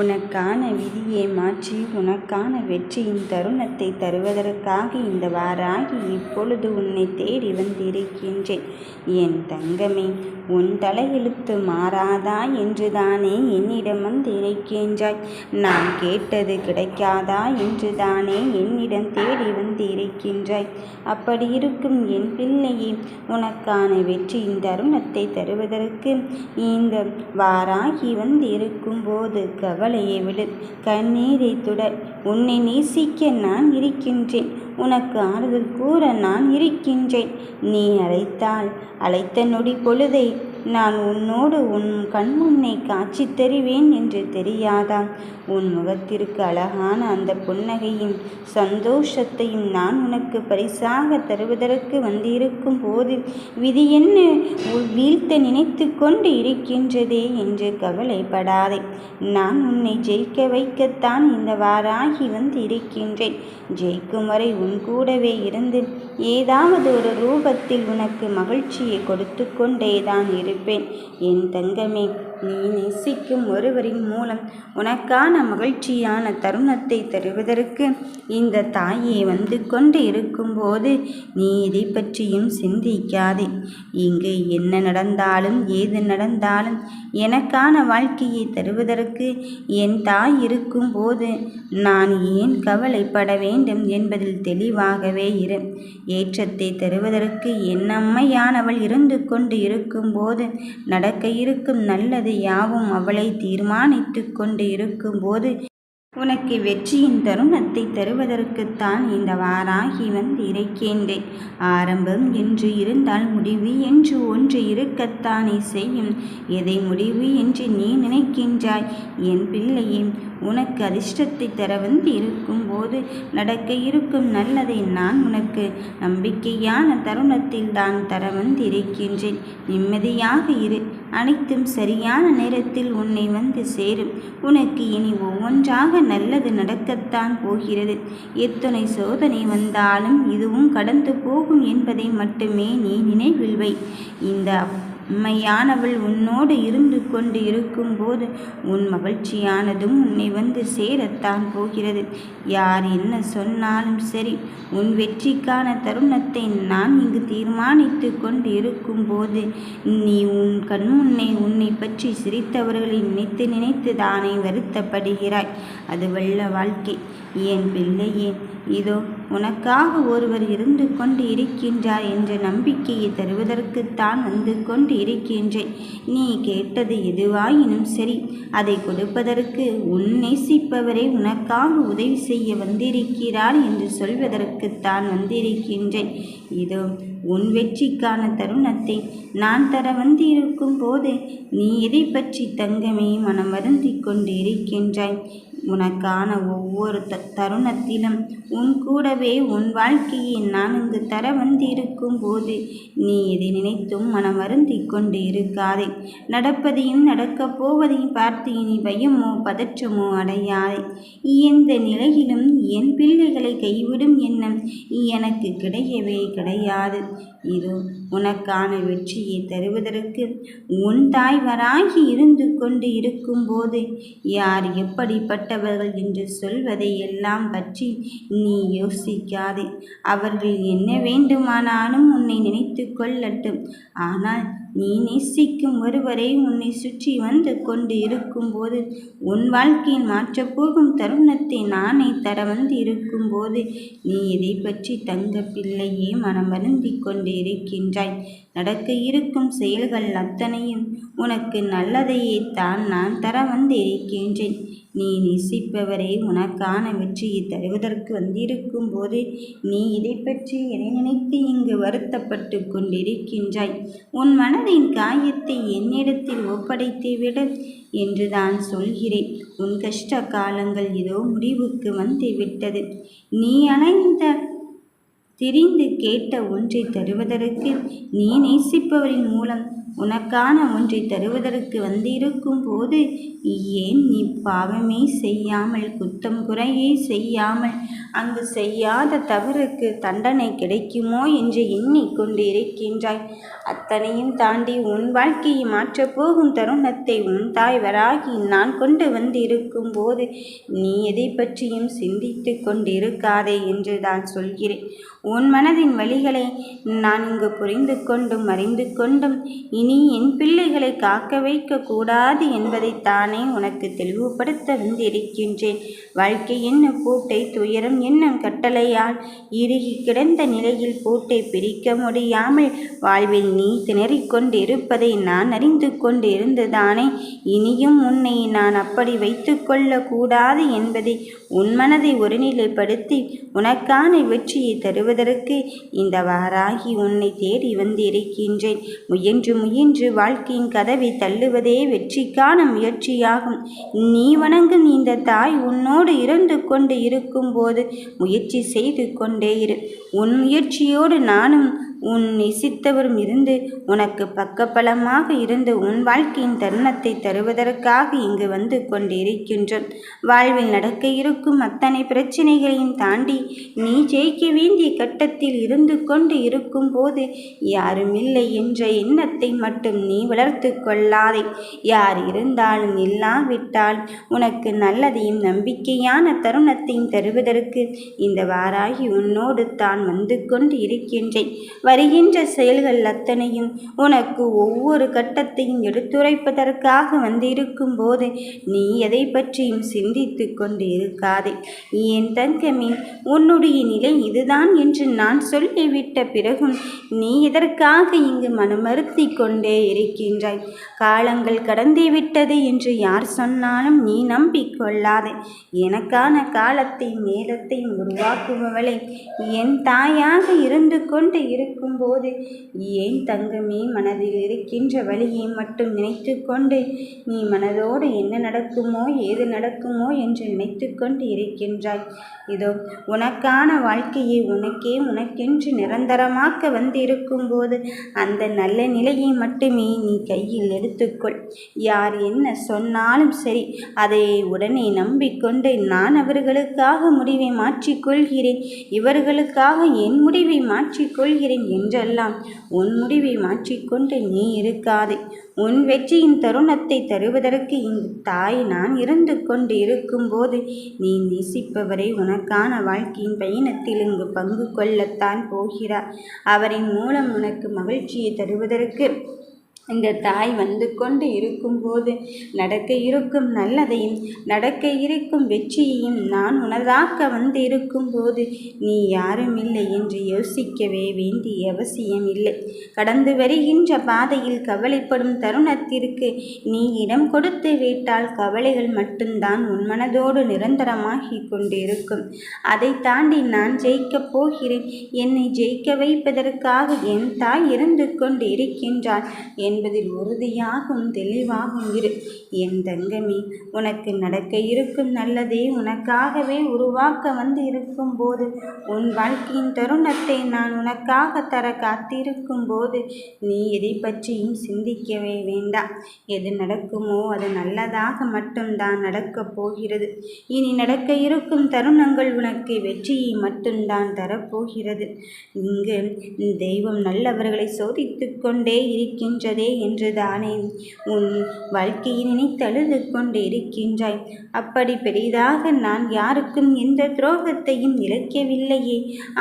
உனக்கான விதியை மாற்றி உனக்கான வெற்றியின் தருணத்தை தருவதற்காக இந்த வாராகி இப்பொழுது உன்னை தேடி வந்திருக்கின்றேன். என் தங்கமே உன் தலையெழுத்து மாறாதா என்றுதானே என்னிடம் வந்திருக்கின்றாய்? நான் கேட்டது கிடைக்காதா என்றுதானே என்னிடம் தேடி வந்திருக்கின்றாய்? அப்படி இருக்கும் என் பிள்ளையே உனக்கான வெற்றியின் தருணத்தை தருவதற்கு இந்த வாராகி வந்திருக்கும் போது கவலையை விடு. கண்ணீரை துட. உன்னை நேசிக்க நான் இருக்கின்றேன். உனக்கு ஆறுதல் கூற நான் இருக்கின்றேன். நீ அழைத்தால் அழைத்த நொடி பொழுதை நான் உன்னோடு உன் கண்முன்னே காட்சி தருவேன் என்று தெரியாதா உன் முகத்திற்கு அழகான அந்த புன்னகையும் சந்தோஷத்தையும் நான் உனக்கு பரிசாக தருவதற்கு வந்திருக்கும் போது விதி என்ன? வீழ்த்த நினைத்து கொண்டு இருக்கின்றதே என்று கவலைப்படாதே. நான் உன்னை ஜெயிக்க வைக்கத்தான் இந்த வாராகி வந்து இருக்கின்றேன் ஜெயிக்கும் வரை உன் கூடவே இருந்து ஏதாவது ஒரு ரூபத்தில் உனக்கு மகிழ்ச்சியை கொடுத்து கொண்டேதான் இருப்பேன். என் தங்கமே நீ நேசிக்கும் ஒருவரின் மூலம் உனக்கான மகிழ்ச்சியான தருணத்தை தருவதற்கு இந்த தாயை வந்து கொண்டு இருக்கும்போது நீ இதை பற்றியும் சிந்திக்காதே. இங்கு என்ன நடந்தாலும் ஏது நடந்தாலும் எனக்கான வாழ்க்கையை தருவதற்கு என் தாய் இருக்கும்போது நான் ஏன் கவலைப்பட வேண்டும் என்பதில் தெளிவாகவே இரு. ஏற்றத்தை தருவதற்கு என் அம்மையானவள் இருந்து கொண்டு இருக்கும்போது நடக்க இருக்கும் நல்லது யாவும் அவளை தீர்மானித்து கொண்டு இருக்கும்போது உனக்கு வெற்றியின் தருணத்தை தருவதற்குத்தான் இந்த வாராகி வந்து இருக்கின்றேன் ஆரம்பம் என்று இருந்தால் முடிவு என்று ஒன்று இருக்கத்தானே செய்யும். எதை முடிவு என்று நீ நினைக்கின்றாய்? என் பிள்ளையே உனக்கு அதிர்ஷ்டத்தை தர வந்து இருக்கும்போது நடக்க இருக்கும் நல்லதை நான் உனக்கு நம்பிக்கையான தருணத்தில் தான் தர வந்து இருக்கின்றேன் நிம்மதியாக இரு. அனைத்தும் சரியான நேரத்தில் உன்னை வந்து சேரும். உனக்கு இனி ஒவ்வொன்றாக நல்லது நடக்கத்தான் போகிறது. எத்தனை சோதனை வந்தாலும் இதுவும் கடந்து போகும் என்பதை மட்டுமே நீ நினைவில் வை. இந்த உண்மையானவள் உன்னோடு இருந்து கொண்டு இருக்கும்போது உன் மகிழ்ச்சியானதும் உன்னை வந்து சேரத்தான் போகிறது. யார் என்ன சொன்னாலும் சரி உன் வெற்றிக்கான தருணத்தை நான் இங்கு தீர்மானித்து கொண்டு இருக்கும்போது நீ உன் கண்முன்னே உன்னை பற்றி சிரித்தவர்களை நினைத்து நினைத்து தானே வருத்தப்படுகிறாய். அது வெள்ள வாழ்க்கை. என் பிள்ளையே இதோ உனக்காக ஒருவர் இருந்து கொண்டு இருக்கின்றார் என்ற நம்பிக்கையை தருவதற்குத்தான் வந்து கொண்டு இருக்கின்றேன் நீ கேட்டது எதுவாயினும் சரி அதை கொடுப்பதற்கு உன் நேசிப்பவரை உனக்காக உதவி செய்ய வந்திருக்கிறார் என்று சொல்வதற்குத்தான் வந்திருக்கின்றேன். இதோ உன் வெற்றிக்கான தருணத்தை நான் தர வந்திருக்கும் போது நீ எதை பற்றி தங்கமே மனம் வருந்தி கொண்டு இருக்கின்றாய் உனக்கான ஒவ்வொரு த தருணத்திலும் உன் கூடவே உன் வாழ்க்கையை நான் இங்கு தர வந்திருக்கும் போது நீ எதை நினைத்தும் மனம் வருந்தி கொண்டு இருக்காதே. நடப்பதையும் நடக்கப் போவதையும் பார்த்து இனி பயமோ பதற்றமோ அடையாதே. எந்த நிலையிலும் என் பிள்ளைகளை கைவிடும் எண்ணம் எனக்கு கிடையவே கிடையாது. இது உனக்கான வெற்றியை தருவதற்கு உன் தாய்வராகி இருந்து கொண்டு இருக்கும்போது யார் எப்படிப்பட்டவர்கள் என்று சொல்வதை எல்லாம் பற்றி நீ யோசிக்காதே. அவர்கள் என்ன வேண்டுமானாலும் உன்னை நினைத்து கொள்ளட்டும். ஆனால் நீ நேசிக்கும் ஒருவரை உன்னை சுற்றி வந்து கொண்டு இருக்கும்போது உன் வாழ்க்கையில் மாற்றப்போகும் தருணத்தை நானே தர வந்து இருக்கும்போது நீ இதை பற்றி தங்க பிள்ளையே மனம் வருந்தி கொண்டு இருக்கின்றாய். நடக்க இருக்கும் செயல்கள் அத்தனையும் உனக்கு நல்லதையே தான் நான் தர வந்து இருக்கின்றேன். நீ நேசிப்பவரை உனக்கான வெற்றியை தருவதற்கு வந்திருக்கும் போது நீ இதை பற்றி எதை நினைத்து இங்கு வருத்தப்பட்டு கொண்டிருக்கின்றாய். உன் மனதின் காயத்தை என்னிடத்தில் ஒப்படைத்து விட என்று தான் சொல்கிறேன். உன் கஷ்ட காலங்கள் இதோ முடிவுக்கு வந்து விட்டது. நீ அணைந்த திரிந்து கேட்ட ஒன்றை தருவதற்கு நீ நேசிப்பவரின் மூலம் உனக்கான ஒன்றை தருவதற்கு வந்திருக்கும் போது ஏன் நீ பாவமே செய்யாமல் குத்தம் குறையே செய்யாமல் அங்கு செய்யாத தவறுக்கு தண்டனை கிடைக்குமோ என்று எண்ணிக்கொண்டு இருக்கின்றாய். அத்தனையும் தாண்டி உன் வாழ்க்கையை மாற்றப் போகும் தருணத்தை உன் தாய் வராகி நான் கொண்டு வந்திருக்கும் போது நீ எதை பற்றியும் சிந்தித்து கொண்டிருக்காதே என்று தான் சொல்கிறேன். உன் மனதின் வழிகளை நான் இங்கு புரிந்து கொண்டும் அறிந்து கொண்டும் இனி என் பிள்ளைகளை காக்க வைக்க கூடாது என்பதைத்தானே உனக்கு தெளிவுபடுத்த வந்திருக்கின்றேன். வாழ்க்கை என்ன பூட்டை துயரம் என்னும் கட்டளையால் இறுகி கிடந்த நிலையில் பூட்டை பிரிக்க முடியாமல் வாழ்வில் நீ திணறிக்கொண்டிருப்பதை நான் அறிந்து கொண்டிருந்துதானே. இனியும் உன்னை நான் அப்படி வைத்து கொள்ளக்கூடாது என்பதை உன் மனதை ஒருநிலைப்படுத்தி உனக்கான வெற்றியை தருவதற்கு இந்த வாராகி உன்னை தேடி வந்திருக்கின்றேன். முயன்று முயன்று வாழ்க்கையின் கதவை தள்ளுவதே வெற்றிக்கான முயற்சியாகும். நீ வணங்கும் இந்த தாய் உன்னோடு இருந்து கொண்டு இருக்கும்போது முயற்சி செய்து கொண்டே இரு. உன் முயற்சியோடு நானும் உன் நேசித்தவரும் இருந்து உனக்கு பக்கபலமாக இருந்து உன் வாழ்க்கையின் தருணத்தை தருவதற்காக இங்கு வந்து கொண்டிருக்கின்றோம். வாழ்வில் நடக்க இருக்கும் அத்தனை பிரச்சனைகளையும் தாண்டி நீ ஜெயிக்க வேண்டிய கட்டத்தில் இருந்து கொண்டு இருக்கும்போது யாரும் இல்லை என்ற எண்ணத்தை மட்டும் நீ வளர்த்து கொள்ளாதே. யார் இருந்தாலும் இல்லாவிட்டால் உனக்கு நல்லதையும் நம்பிக்கையான தருணத்தையும் தருவதற்கு இந்த வாராகி உன்னோடு தான் வந்து கொண்டு இருக்கின்றேன் வருகின்ற செயல்கள் அத்தனையும் உனக்கு ஒவ்வொரு கட்டத்தையும் எடுத்துரைப்பதற்காக வந்திருக்கும் போது நீ எதை பற்றியும் சிந்தித்து கொண்டு இருக்காதே என் தங்கமே உன்னுடைய நிலை இதுதான் என்று நான் சொல்லிவிட்ட பிறகும் நீ இதற்காக இங்கு மனமறுத்தி கொண்டே இருக்கின்றாய்? காலங்கள் கடந்து விட்டது என்று யார் சொன்னாலும் நீ நம்பிக்கொள்ளாதே. எனக்கான காலத்தையும் நேரத்தையும் உருவாக்குபவளை என் தாயாக இருந்து கொண்டு இருக்கும்போது ஏன் தங்கமே மனதில் இருக்கின்ற வழியை மட்டும் நினைத்து கொண்டு நீ மனதோடு என்ன நடக்குமோ ஏது நடக்குமோ என்று நினைத்து கொண்டு இருக்கின்றாய். இதோ உனக்கான வாழ்க்கையை உனக்கே உனக்கென்று நிரந்தரமாக்க வந்திருக்கும்போது அந்த நல்ல நிலையை மட்டுமே நீ கையில் எடுத்துக்கொள். யார் என்ன சொன்னாலும் சரி அதை உடனே நம்பிக்கொண்டு நான் அவர்களுக்காக முடிவை மாற்றிக்கொள்கிறேன். இவர்களுக்காக என் முடிவை மாற்றிக்கொள்கிறேன் என்றெல்லாம் உன் முடிவை மாற்றிக்கொண்டு நீ இருக்காதே. உன் வெற்றியின் தருணத்தை தருவதற்கு இந்த தாய் நான் இருந்து கொண்டு இருக்கும்போது நீ நேசிப்பவரை உனக்கான வாழ்க்கையின் பயணத்தில் இங்கு பங்கு கொள்ளத்தான் போகிறார். அவரின் மூலம் உனக்கு மகிழ்ச்சியை தருவதற்கு இந்த தாய் வந்து கொண்டு இருக்கும்போது நடக்க இருக்கும் நல்லதையும் நடக்க இருக்கும் வெற்றியையும் நான் உனதாக்க வந்து இருக்கும்போது நீ யாரும் இல்லை என்று யோசிக்கவே வேண்டிய அவசியம் இல்லை. கடந்து வருகின்ற பாதையில் கவலைப்படும் தருணத்திற்கு நீ இடம் கொடுத்து விட்டால் கவலைகள் மட்டும்தான் உன் மனதோடு நிரந்தரமாகி கொண்டிருக்கும். அதை தாண்டி நான் ஜெயிக்கப் போகிறேன். என்னை ஜெயிக்க வைப்பதற்காக என் தாய் இருந்து கொண்டு இருக்கின்றாள். என் என்பதில் உறுதியாகவும் தெளிவாகவும் இரு. என் தங்கமே உனக்கு நடக்க இருக்கும் நல்லதே உனக்காகவே உருவாக்க வந்து இருக்கும் போது உன் வாழ்க்கையின் தருணத்தை நான் உனக்காக தர காத்திருக்கும் போது நீ எதை பற்றியும் சிந்திக்கவே வேண்டாம் எது நடக்குமோ அது நல்லதாக மட்டும்தான் நடக்கப் போகிறது. இனி நடக்க இருக்கும் தருணங்கள் உனக்கு வெற்றியை மட்டும்தான் தரப்போகிறது. இங்கு தெய்வம் நல்லவர்களை சோதித்து கொண்டே இருக்கின்றதே என்று என்றுதானே? உன் வாழ்க்கையை நினைத்தழுது கொண்டிருக்கின்றாய். அப்படி பெரிதாக நான் யாருக்கும் எந்த துரோகத்தையும் இழைக்கவில்லையே.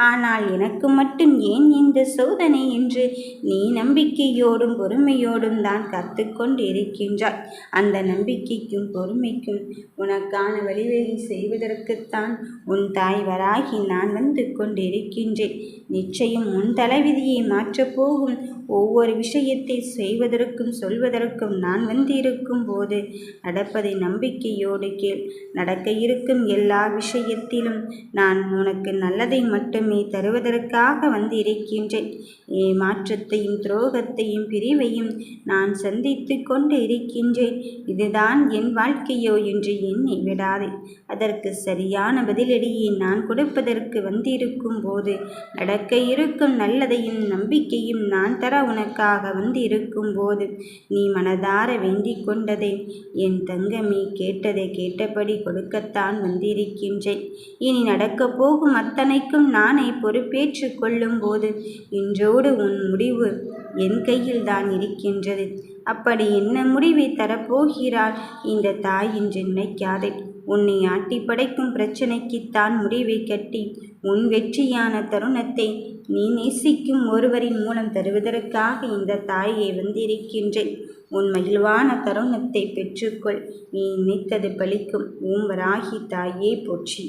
ஆனால் எனக்கு மட்டும் ஏன் இந்த சோதனை என்று நீ நம்பிக்கையோடும் பொறுமையோடும் தான் கற்று கொண்டிருக்கின்றாய். அந்த நம்பிக்கைக்கும் பொறுமைக்கும் உனக்கான வழிவகை செய்வதற்குத்தான் உன் தாய் வராகி நான் வந்து கொண்டிருக்கின்றேன். நிச்சயம் உன் தலைவிதியை மாற்றப்போகும் ஒவ்வொரு விஷயத்தை செய்வதற்கும் சொல்வதற்கும் நான் வந்திருக்கும் போது நடப்பதை நம்பிக்கையோடு கேள். நடக்க இருக்கும் எல்லா விஷயத்திலும் நான் உனக்கு நல்லதை மட்டுமே தருவதற்காக வந்திருக்கின்றேன். மாற்றத்தையும் துரோகத்தையும் பிரிவையும் நான் சந்தித்து கொண்டு இருக்கின்றேன். இதுதான் என் வாழ்க்கையோ என்று எண்ணி விடாதே. அதற்கு சரியான பதிலடியை நான் கொடுப்பதற்கு வந்திருக்கும் போது நடக்க இருக்கும் நல்லதையும் நம்பிக்கையும் நான் தர உனக்காக வந்திருக்கும் போது நீ மனதார வேண்டிக் கொண்டதை என் தங்கமே கேட்டதை கேட்டபடி கொடுக்கத்தான் வந்திருக்கின்றேன். இனி நடக்கப் போகும் அத்தனைக்கும் நானே பொறுப்பேற்றுக் கொள்ளும்போது இன்றோடு உன் முடிவு என் கையில்தான் இருக்கின்றது. அப்படி என்ன முடிவை தரப்போகிறாள்? இந்த தாய் என்று நினைக்காதே. உன்னை ஆட்டி படைக்கும் பிரச்சனைக்குத்தான் முடிவை கட்டி உன் வெற்றியான தருணத்தை நீ நேசிக்கும் ஒருவரின் மூலம் தருவதற்காக இந்த தாயை வந்திருக்கின்றேன். உன் மகிழ்வான தருணத்தை பெற்றுக்கொள். நீ நினைத்தது பலிக்கும் ஓம் வராகி தாயே போற்றி.